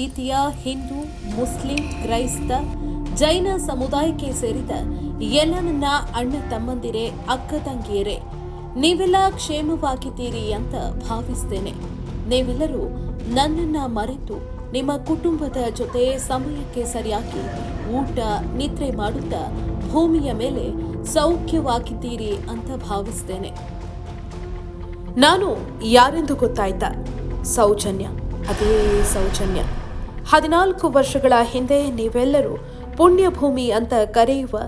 ಪ್ರೀತಿಯ ಹಿಂದೂ, ಮುಸ್ಲಿಂ, ಕ್ರೈಸ್ತ, ಜೈನ ಸಮುದಾಯಕ್ಕೆ ಸೇರಿದ ಎಲ್ಲ ನನ್ನ ಅಣ್ಣ ತಮ್ಮಂದಿರೇ, ಅಕ್ಕ ತಂಗಿಯರೇ, ನೀವೆಲ್ಲ ಕ್ಷೇಮವಾಗಿದ್ದೀರಿ ಅಂತ ಭಾವಿಸ್ತೇನೆ. ನೀವೆಲ್ಲರೂ ನನ್ನನ್ನ ಮರೆತು ನಿಮ್ಮ ಕುಟುಂಬದ ಜೊತೆ ಸಮಯಕ್ಕೆ ಸರಿಯಾಗಿ ಊಟ, ನಿದ್ರೆ ಮಾಡುತ್ತಾ ಭೂಮಿಯ ಮೇಲೆ ಸೌಖ್ಯವಾಗಿದ್ದೀರಿ ಅಂತ ಭಾವಿಸ್ತೇನೆ. ನಾನು ಯಾರೆಂದು ಗೊತ್ತಾಯ್ತಾ? ಸೌಜನ್ಯ. ಅದೇ ಸೌಜನ್ಯ. ಹದಿನಾಲ್ಕು ವರ್ಷಗಳ ಹಿಂದೆ ನೀವೆಲ್ಲರೂ ಪುಣ್ಯಭೂಮಿ ಅಂತ ಕರೆಯುವ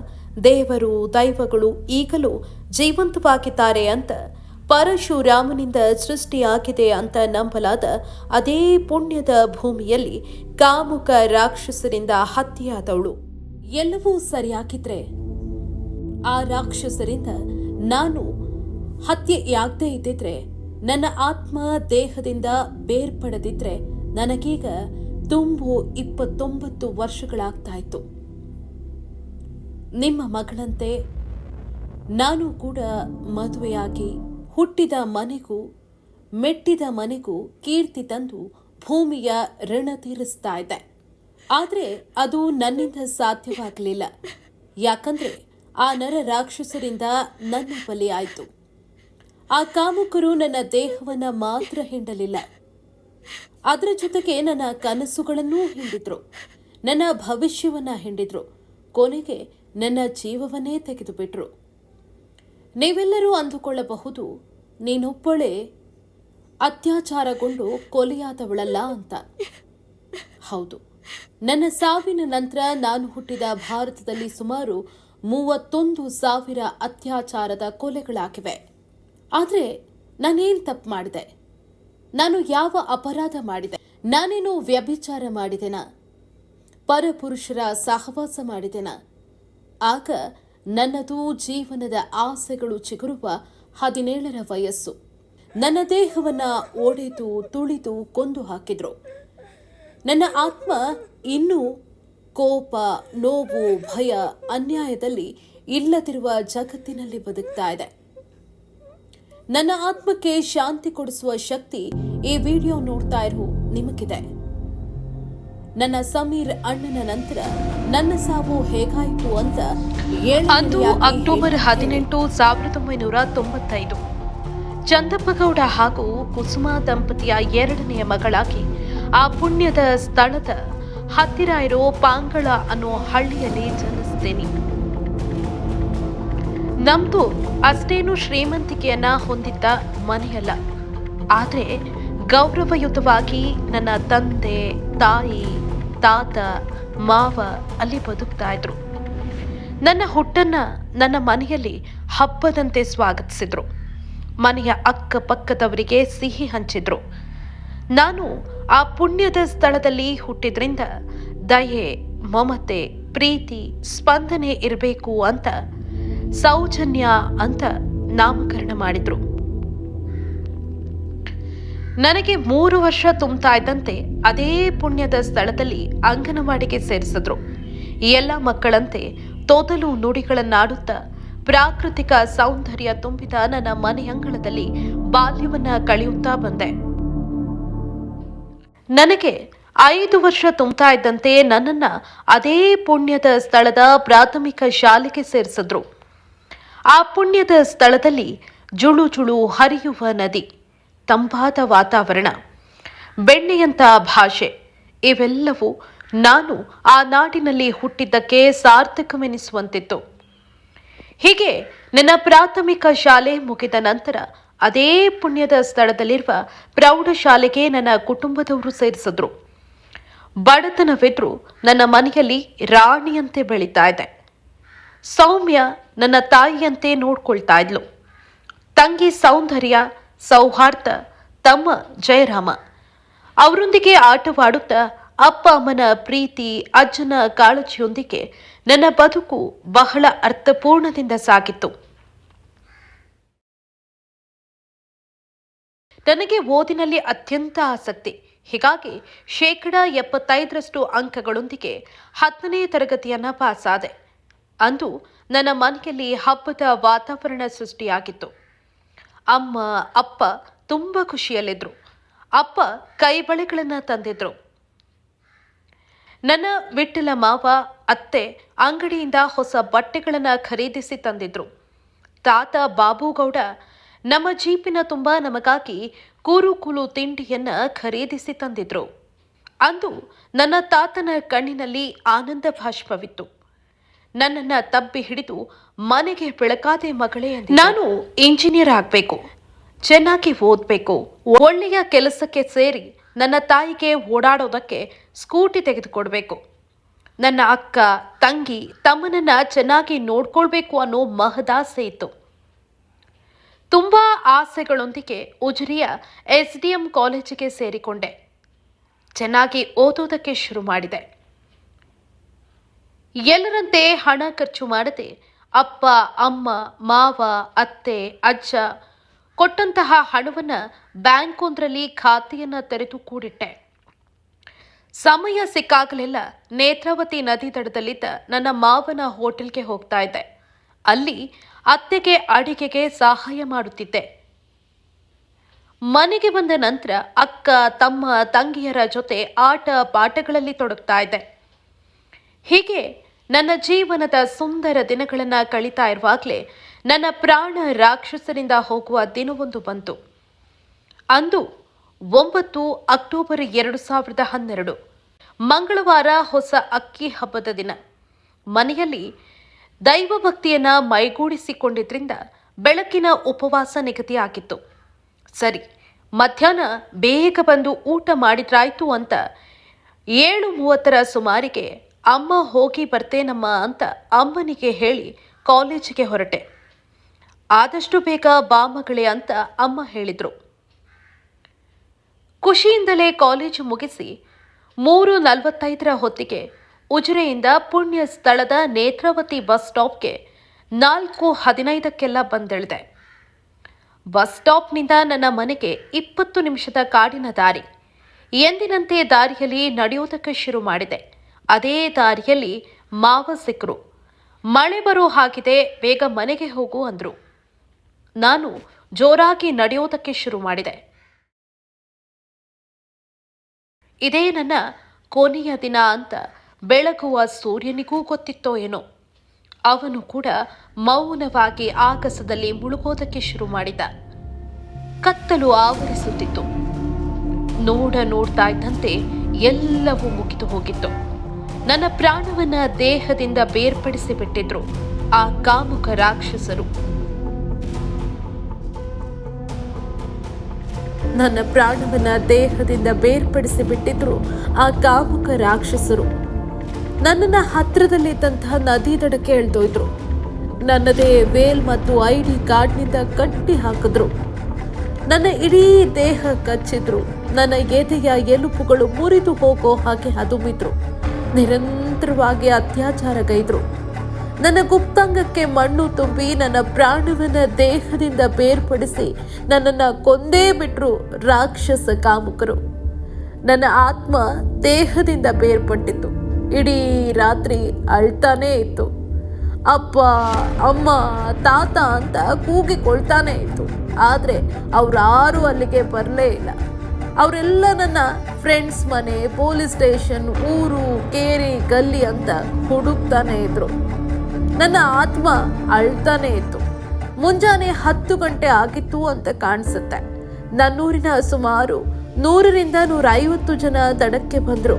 ದೇವರು, ದೈವಗಳು ಈಗಲೂ ಜೀವಂತವಾಗಿದ್ದಾರೆ ಅಂತ ಪರಶುರಾಮನಿಂದ ಸೃಷ್ಟಿಯಾಗಿದೆ ಅಂತ ನಂಬಲಾದ ಅದೇ ಪುಣ್ಯದ ಭೂಮಿಯಲ್ಲಿ ಕಾಮುಕ ರಾಕ್ಷಸರಿಂದ ಹತ್ಯೆಯಾದವಳು. ಎಲ್ಲವೂ ಸರಿಯಾಗಿದ್ರೆ ಆ ರಾಕ್ಷಸರಿಂದ ನಾನು ಹತ್ಯೆಯಾಗದೇ ಇದ್ದಿದ್ರೆ, ನನ್ನ ಆತ್ಮ ದೇಹದಿಂದ ಬೇರ್ಪಡದಿದ್ರೆ ನನಗೀಗ ತುಂಬು ಇಪ್ಪತ್ತೊಂಬತ್ತು ವರ್ಷಗಳಾಗ್ತಾ ಇತ್ತು ನಿಮ್ಮ ಮಗಳಂತೆ ನಾನು ಕೂಡ ಮದುವೆಯಾಗಿ ಹುಟ್ಟಿದ ಮನೆಗೂ, ಮೆಟ್ಟಿದ ಮನೆಗೂ ಕೀರ್ತಿ ತಂದು ಭೂಮಿಯ ಋಣ ತೀರಿಸ್ತಾ ಇದ್ದೆ. ಆದರೆ ಅದು ನನ್ನಿಂದ ಸಾಧ್ಯವಾಗಲಿಲ್ಲ. ಯಾಕಂದ್ರೆ ಆ ನರ ರಾಕ್ಷಸರಿಂದ ನನ್ನ ಬಲಿಯಾಯಿತು. ಆ ಕಾಮುಕರು ನನ್ನ ದೇಹವನ್ನು ಮಾತ್ರ ಹಿಂಡಲಿಲ್ಲ. ಅದರ ಜೊತೆಗೆ ನನ್ನ ಕನಸುಗಳನ್ನೂ ಹಿಂಡಿದ್ರು. ನನ್ನ ಭವಿಷ್ಯವನ್ನ ಹಿಂಡಿದ್ರು. ಕೊನೆಗೆ ನನ್ನ ಜೀವವನ್ನೇ ತೆಗೆದುಬಿಟ್ರು. ನೀವೆಲ್ಲರೂ ಅಂದುಕೊಳ್ಳಬಹುದು, ನೀನೊಬ್ಬಳೆ ಅತ್ಯಾಚಾರಗೊಂಡು ಕೊಲೆಯಾದವಳಲ್ಲ ಅಂತ. ಹೌದು. ನನ್ನ ಸಾವಿನ ನಂತರ ನಾನು ಹುಟ್ಟಿದ ಭಾರತದಲ್ಲಿ ಸುಮಾರು ಮೂವತ್ತೊಂದು ಸಾವಿರ ಅತ್ಯಾಚಾರದ ಕೊಲೆಗಳಾಗಿವೆ. ಆದರೆ ನಾನೇನು ತಪ್ಪು ಮಾಡಿದೆ? ನಾನು ಯಾವ ಅಪರಾಧ ಮಾಡಿದೆ? ನಾನೇನು ವ್ಯಭಿಚಾರ ಮಾಡಿದೆನ? ಪರಪುರುಷರ ಸಹವಾಸ ಮಾಡಿದೆನ? ಆಗ ನನ್ನದು ಜೀವನದ ಆಸೆಗಳು ಚಿಗುರುವ ಹದಿನೇಳರ ವಯಸ್ಸು. ನನ್ನ ದೇಹವನ್ನ ಒಡೆದು, ತುಳಿದು ಕೊಂದು ಹಾಕಿದ್ರು. ನನ್ನ ಆತ್ಮ ಇನ್ನೂ ಕೋಪ, ನೋವು, ಭಯ, ಅನ್ಯಾಯದಲ್ಲಿ ಇಲ್ಲದಿರುವ ಜಗತ್ತಿನಲ್ಲಿ ಬದುಕ್ತಾ ಇದೆ. ನನ್ನ ಆತ್ಮಕ್ಕೆ ಶಾಂತಿ ಕೊಡಿಸುವ ಶಕ್ತಿ ಈ ವಿಡಿಯೋ ನೋಡ್ತಾ ಇರೋ ನಿಮಗಿದೆ. ನನ್ನ ಸಮೀರ್ ಅಣ್ಣನ ನಂತರ ನನ್ನ ಸಾವು ಹೇಗಾಯಿತು ಅಂತ ಅಂದು ಅಕ್ಟೋಬರ್ ಹದಿನೆಂಟು ಸಾವಿರದ ಒಂಬೈನೂರ ತೊಂಬತ್ತೈದು. ಚಂದಪ್ಪಗೌಡ ಹಾಗೂ ಕುಸುಮ ದಂಪತಿಯ ಎರಡನೆಯ ಮಗಳಾಗಿ ಆ ಪುಣ್ಯದ ಸ್ಥಳದ ಹತ್ತಿರ ಇರೋ ಪಾಂಗಳ ಅನ್ನೋ ಹಳ್ಳಿಯಲ್ಲಿ ಜನಿಸ್ತೇನೆ. ನಮ್ದು ಅಷ್ಟೇನು ಶ್ರೀಮಂತಿಕೆಯನ್ನ ಹೊಂದಿದ್ದ ಮನೆಯಲ್ಲ. ಆದ್ರೆ ಗೌರವಯುತವಾಗಿ ನನ್ನ ತಂದೆ, ತಾಯಿ, ತಾತ, ಮಾವ ಅಲ್ಲಿ ಬದುಕ್ತಾ ಇದ್ರು. ನನ್ನ ಹುಟ್ಟನ್ನ ನನ್ನ ಮನೆಯಲ್ಲಿ ಹಬ್ಬದಂತೆ ಸ್ವಾಗತಿಸಿದ್ರು. ಮನೆಯ ಅಕ್ಕಪಕ್ಕದವರಿಗೆ ಸಿಹಿ ಹಂಚಿದ್ರು. ನಾನು ಆ ಪುಣ್ಯದ ಸ್ಥಳದಲ್ಲಿ ಹುಟ್ಟಿದ್ರಿಂದ ದಯೆ, ಮಮತೆ, ಪ್ರೀತಿ, ಸ್ಪಂದನೆ ಇರಬೇಕು ಅಂತ ಸೌಜನ್ಯ ಅಂತ ನಾಮಕರಣ ಮಾಡಿದ್ರು. ನನಗೆ ಮೂರು ವರ್ಷ ತುಂಬ್ತಾ ಇದ್ದಂತೆ ಅದೇ ಪುಣ್ಯದ ಸ್ಥಳದಲ್ಲಿ ಅಂಗನವಾಡಿಗೆ ಸೇರಿಸಿದ್ರು. ಎಲ್ಲ ಮಕ್ಕಳಂತೆ ತೊದಲು ನುಡಿಗಳನ್ನಾಡುತ್ತಾ ಪ್ರಾಕೃತಿಕ ಸೌಂದರ್ಯ ತುಂಬಿದ ನನ್ನ ಮನೆಯಂಗಳದಲ್ಲಿ ಬಾಲ್ಯವನ್ನ ಕಳೆಯುತ್ತಾ ಬಂದೆ. ನನಗೆ ಐದು ವರ್ಷ ತುಂಬ್ತಾ ಇದ್ದಂತೆ ನನ್ನನ್ನ ಅದೇ ಪುಣ್ಯದ ಸ್ಥಳದ ಪ್ರಾಥಮಿಕ ಶಾಲೆಗೆ ಸೇರಿಸಿದ್ರು. ಆ ಪುಣ್ಯದ ಸ್ಥಳದಲ್ಲಿ ಜುಳು ಜುಳು ಹರಿಯುವ ನದಿ, ತಂಪಾದ ವಾತಾವರಣ, ಬೆಣ್ಣೆಯಂತ ಭಾಷೆ, ಇವೆಲ್ಲವೂ ನಾನು ಆ ನಾಡಿನಲ್ಲಿ ಹುಟ್ಟಿದ್ದಕ್ಕೆ ಸಾರ್ಥಕವೆನಿಸುವಂತಿತ್ತು. ಹೀಗೆ ನನ್ನ ಪ್ರಾಥಮಿಕ ಶಾಲೆ ಮುಗಿದ ನಂತರ ಅದೇ ಪುಣ್ಯದ ಸ್ಥಳದಲ್ಲಿರುವ ಪ್ರೌಢಶಾಲೆಗೆ ನನ್ನ ಕುಟುಂಬದವರು ಸೇರಿಸಿದ್ರು. ಬಡತನವಿದ್ರು ನನ್ನ ಮನೆಯಲ್ಲಿ ರಾಣಿಯಂತೆ ಬೆಳೀತಾ ಇದೆ ಸೌಮ್ಯ ನನ್ನ ತಾಯಿಯಂತೆ ನೋಡ್ಕೊಳ್ತಾ ಇದ್ಲು. ತಂಗಿ ಸೌಂದರ್ಯ, ಸೌಹಾರ್ದ, ತಮ್ಮ ಜಯರಾಮ. ಅವರೊಂದಿಗೆ ಆಟವಾಡುತ್ತಾ ಅಪ್ಪ, ಅಮ್ಮನ ಪ್ರೀತಿ, ಅಜ್ಜನ ಕಾಳಜಿಯೊಂದಿಗೆ ನನ್ನ ಬದುಕು ಬಹಳ ಅರ್ಥಪೂರ್ಣದಿಂದ ಸಾಗಿತ್ತು. ನನಗೆ ಓದಿನಲ್ಲಿ ಅತ್ಯಂತ ಆಸಕ್ತಿ. ಹೀಗಾಗಿ ಶೇಕಡ ಎಪ್ಪತ್ತೈದರಷ್ಟು ಅಂಕಗಳೊಂದಿಗೆ ಹತ್ತನೇ ತರಗತಿಯನ್ನು ಪಾಸಾದೆ. ಅಂದು ನನ್ನ ಮನೆಯಲ್ಲಿ ಹಬ್ಬದ ವಾತಾವರಣ ಸೃಷ್ಟಿಯಾಗಿತ್ತು. ಅಮ್ಮ, ಅಪ್ಪ ತುಂಬ ಖುಷಿಯಲ್ಲಿದ್ದರು ಅಪ್ಪ ಕೈ ಬಳೆಗಳನ್ನು ತಂದಿದ್ರು. ನನ್ನ ವಿಠಲ ಮಾವ, ಅತ್ತೆ ಅಂಗಡಿಯಿಂದ ಹೊಸ ಬಟ್ಟೆಗಳನ್ನು ಖರೀದಿಸಿ ತಂದಿದ್ರು. ತಾತ ಬಾಬುಗೌಡ ನಮ್ಮ ಜೀಪಿನ ತುಂಬ ನಮಗಾಗಿ ಕೂರು ಕೂಲು ತಿಂಡಿಯನ್ನು ಖರೀದಿಸಿ ತಂದಿದ್ರು. ಅಂದು ನನ್ನ ತಾತನ ಕಣ್ಣಿನಲ್ಲಿ ಆನಂದ ಭಾಷ್ಪವಿತ್ತು. ನನ್ನನ್ನ ತಬ್ಬಿ ಹಿಡಿದು ಮನೆಗೆ ಬೆಳಕಾದೆ ಮಗಳೇ. ನಾನು ಇಂಜಿನಿಯರ್ ಆಗಬೇಕು. ಚೆನ್ನಾಗಿ ಓದಬೇಕು. ಒಳ್ಳೆಯ ಕೆಲಸಕ್ಕೆ ಸೇರಿ ನನ್ನ ತಾಯಿಗೆ ಓಡಾಡೋದಕ್ಕೆ ಸ್ಕೂಟಿ ತೆಗೆದುಕೊಡ್ಬೇಕು. ನನ್ನ ಅಕ್ಕ, ತಂಗಿ ತಮ್ಮನನ್ನ ಚೆನ್ನಾಗಿ ನೋಡ್ಕೊಳ್ಬೇಕು ಅನ್ನೋ ಮಹದಾಸೆ ಇತ್ತು. ತುಂಬ ಆಸೆಗಳೊಂದಿಗೆ ಉಜಿರಿಯ ಎಸ್ ಡಿ ಎಂ ಕಾಲೇಜಿಗೆ ಸೇರಿಕೊಂಡೆ. ಚೆನ್ನಾಗಿ ಓದೋದಕ್ಕೆ ಶುರು ಮಾಡಿದೆ. ಎಲ್ಲರಂತೆ ಹಣ ಖರ್ಚು ಮಾಡದೆ ಅಪ್ಪ, ಅಮ್ಮ, ಮಾವ, ಅತ್ತೆ, ಅಜ್ಜ ಕೊಟ್ಟಂತಹ ಹಣವನ್ನ ಬ್ಯಾಂಕ್ ಒಂದರಲ್ಲಿ ಖಾತೆಯನ್ನ ತೆರೆದು ಕೂಡಿಟ್ಟೆ. ಸಮಯ ಸಿಕ್ಕಾಗಲೆಲ್ಲ ನೇತ್ರಾವತಿ ನದಿ ದಡದಲ್ಲಿದ್ದ ನನ್ನ ಮಾವನ ಹೋಟೆಲ್ಗೆ ಹೋಗ್ತಾ ಇದ್ದೆ. ಅಲ್ಲಿ ಅತ್ತೆಗೆ ಅಡಿಗೆಗೆ ಸಹಾಯ ಮಾಡುತ್ತಿದ್ದೆ. ಮನೆಗೆ ಬಂದ ನಂತರ ಅಕ್ಕ, ತಮ್ಮ, ತಂಗಿಯರ ಜೊತೆ ಆಟ ಪಾಠಗಳಲ್ಲಿ ತೊಡಗ್ತಾ ಇದ್ದೆ. ಹೀಗೆ ನನ್ನ ಜೀವನದ ಸುಂದರ ದಿನಗಳನ್ನು ಕಳೀತಾ ಇರುವಾಗಲೇ ನನ್ನ ಪ್ರಾಣ ರಾಕ್ಷಸರಿಂದ ಹೋಗುವ ದಿನವೊಂದು ಬಂತು. ಅಂದು ಒಂಬತ್ತು ಅಕ್ಟೋಬರ್ ಎರಡು ಸಾವಿರದ ಹನ್ನೆರಡು, ಮಂಗಳವಾರ ಹೊಸ ಅಕ್ಕಿ ಹಬ್ಬದ ದಿನ. ಮನೆಯಲ್ಲಿ ದೈವ ಭಕ್ತಿಯನ್ನು ಮೈಗೂಡಿಸಿಕೊಂಡಿದ್ದರಿಂದ ಬೆಳಕಿನ ಉಪವಾಸ ನಿಗದಿಯಾಗಿತ್ತು ಸರಿ, ಮಧ್ಯಾಹ್ನ ಬೇಗ ಬಂದು ಊಟ ಮಾಡಿದ್ರಾಯ್ತು ಅಂತ ಏಳು ಮೂವತ್ತರ ಸುಮಾರಿಗೆ ಅಮ್ಮ ಹೋಗಿ ಬರ್ತೇನಮ್ಮ ಅಂತ ಅಮ್ಮನಿಗೆ ಹೇಳಿ ಕಾಲೇಜಿಗೆ ಹೊರಟೆ. ಆದಷ್ಟು ಬೇಗ ಬಾ ಮಗಳೇ ಅಂತ ಅಮ್ಮ ಹೇಳಿದರು. ಖುಷಿಯಿಂದಲೇ ಕಾಲೇಜು ಮುಗಿಸಿ ಮೂರು ನಲವತ್ತೈದರ ಹೊತ್ತಿಗೆ ಉಜಿರೆಯಿಂದ ಪುಣ್ಯ ಸ್ಥಳದ ನೇತ್ರಾವತಿ ಬಸ್ ಸ್ಟಾಪ್ಗೆ ನಾಲ್ಕು ಹದಿನೈದಕ್ಕೆಲ್ಲ ಬಂದಿಳಿದೆ. ಬಸ್ ಸ್ಟಾಪ್ನಿಂದ ನನ್ನ ಮನೆಗೆ ಇಪ್ಪತ್ತು ನಿಮಿಷದ ಕಾಡಿನ ದಾರಿ ಎಂದಿನಂತೆ ದಾರಿಯಲ್ಲಿ ನಡೆಯೋದಕ್ಕೆ ಶುರು ಮಾಡಿದೆ. ಅದೇ ದಾರಿಯಲ್ಲಿ ಮಾವ ಸಿಕ್ಕರು ಮಳೆ ಬರೋ ಹಾಗಿದೆ, ಬೇಗ ಮನೆಗೆ ಹೋಗು ಅಂದ್ರು. ನಾನು ಜೋರಾಗಿ ನಡೆಯೋದಕ್ಕೆ ಶುರು ಮಾಡಿದೆ. ಇದೇ ನನ್ನ ಕೊನೆಯ ದಿನ ಅಂತ ಬೆಳಗುವ ಸೂರ್ಯನಿಗೂ ಗೊತ್ತಿತ್ತೋ ಏನೋ. ಅವನು ಕೂಡ ಮೌನವಾಗಿ ಆಗಸದಲ್ಲಿ ಮುಳುಗೋದಕ್ಕೆ ಶುರು ಮಾಡಿದ. ಕತ್ತಲು ಆವರಿಸುತ್ತಿತ್ತು. ನೋಡ ನೋಡ್ತಾ ಇದ್ದಂತೆ ಎಲ್ಲವೂ ಮುಗಿದು ಹೋಗಿತ್ತು. ನನ್ನ ಪ್ರಾಣವನ್ನ ದೇಹದಿಂದ ಬೇರ್ಪಡಿಸಿ ಬಿಟ್ಟಿದ್ರು ಆ ಕಾಮುಕ ರಾಕ್ಷಸರು. ನನ್ನ ಪ್ರಾಣವನ್ನ ದೇಹದಿಂದ ಬೇರ್ಪಡಿಸಿ ಬಿಟ್ಟಿದ್ರು ಆ ಕಾಮುಕ ರಾಕ್ಷಸರು. ನನ್ನನ್ನ ಹತ್ತಿರದಲ್ಲಿದ್ದಂತಹ ನದಿ ದಡಕ್ಕೆ ಎಳ್ದೊಯ್ದ್ರು. ನನ್ನದೇ ವೇಲ್ ಮತ್ತು ಐ ಡಿ ಕಾರ್ಡ್ನಿಂದ ಕಟ್ಟಿ ಹಾಕಿದ್ರು. ನನ್ನ ಇಡೀ ದೇಹ ಕಚ್ಚಿದ್ರು. ನನ್ನ ಎದೆಯ ಎಲುಪುಗಳು ಮುರಿದು ಹೋಗೋ ಹಾಗೆ ಹದುಮಿದ್ರು. ನಿರಂತರವಾಗಿ ಅತ್ಯಾಚಾರಗೈದರು ನನ್ನ ಗುಪ್ತಾಂಗಕ್ಕೆ ಮಣ್ಣು ತುಂಬಿ ನನ್ನ ಪ್ರಾಣವನ್ನ ದೇಹದಿಂದ ಬೇರ್ಪಡಿಸಿ ನನ್ನನ್ನು ಕೊಂದೇ ಬಿಟ್ರು ರಾಕ್ಷಸ ಕಾಮುಕರು. ನನ್ನ ಆತ್ಮ ದೇಹದಿಂದ ಬೇರ್ಪಟ್ಟಿತ್ತು. ಇಡೀ ರಾತ್ರಿ ಅಳ್ತಾನೇ ಇತ್ತು. ಅಪ್ಪ, ಅಮ್ಮ, ತಾತ ಅಂತ ಕೂಗಿಕೊಳ್ತಾನೆ ಇತ್ತು. ಆದರೆ ಅವರಾರೂ ಅಲ್ಲಿಗೆ ಬರಲೇ ಇಲ್ಲ. ಅವರೆಲ್ಲ ನನ್ನ ಫ್ರೆಂಡ್ಸ್ ಮನೆ ಪೊಲೀಸ್ ಸ್ಟೇಷನ್ ಊರು, ಕೇರಿ, ಗಲ್ಲಿ ಅಂತ ಹುಡುಕ್ತಾನೆ ಇದ್ರು. ನನ್ನ ಆತ್ಮ ಅಳ್ತಾನೆ ಇತ್ತು. ಮುಂಜಾನೆ ಹತ್ತು ಗಂಟೆ ಆಗಿತ್ತು ಅಂತ ಕಾಣಿಸುತ್ತೆ. ನನ್ನೂರಿನ ಸುಮಾರು ನೂರರಿಂದ ನೂರೈವತ್ತು ಜನ ದಡಕ್ಕೆ ಬಂದರು.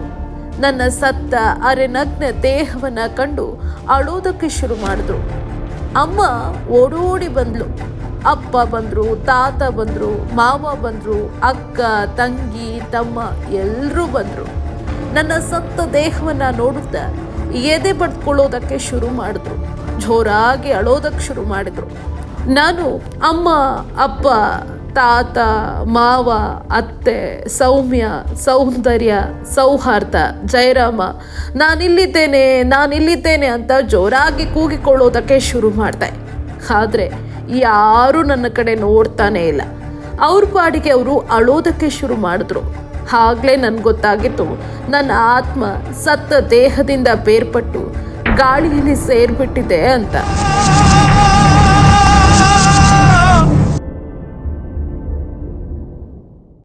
ನನ್ನ ಸತ್ತ ಅರೆನಗ್ನ ದೇಹವನ್ನ ಕಂಡು ಅಳೋದಕ್ಕೆ ಶುರು ಮಾಡಿದ್ರು. ಅಮ್ಮ ಓಡೋಡಿ ಬಂದ್ಲು. ಅಪ್ಪ ಬಂದರು, ತಾತ ಬಂದರು, ಮಾವ ಬಂದರು, ಅಕ್ಕ, ತಂಗಿ, ತಮ್ಮ ಎಲ್ಲರೂ ಬಂದರು. ನನ್ನ ಸತ್ತ ದೇಹವನ್ನು ನೋಡುತ್ತಾ ಎದೆ ಬಡ್ಕೊಳ್ಳೋದಕ್ಕೆ ಶುರು ಮಾಡಿದ್ರು. ಜೋರಾಗಿ ಅಳೋದಕ್ಕೆ ಶುರು ಮಾಡಿದರು. ನಾನು ಅಮ್ಮ, ಅಪ್ಪ, ತಾತ, ಮಾವ, ಅತ್ತೆ, ಸೌಮ್ಯ, ಸೌಂದರ್ಯ, ಸೌಹಾರ್ದ, ಜಯರಾಮ, ನಾನಿಲ್ಲಿದ್ದೇನೆ ನಾನಿಲ್ಲಿದ್ದೇನೆ ಅಂತ ಜೋರಾಗಿ ಕೂಗಿಕೊಳ್ಳೋದಕ್ಕೆ ಶುರು ಮಾಡಿದೆ. ಆದರೆ ಯಾರೂ ನನ್ನ ಕಡೆ ನೋಡ್ತಾನೇ ಇಲ್ಲ. ಅವ್ರ ಪಾಡಿಗೆ ಅವರು ಅಳೋದಕ್ಕೆ ಶುರು ಮಾಡಿದ್ರು. ಆಗಲೇ ನನಗೆ ಗೊತ್ತಾಗಿತ್ತು, ನನ್ನ ಆತ್ಮ ಸತ್ತ ದೇಹದಿಂದ ಬೇರ್ಪಟ್ಟು ಗಾಳಿಯಲ್ಲಿ ಸೇರ್ಬಿಟ್ಟಿದೆ ಅಂತ.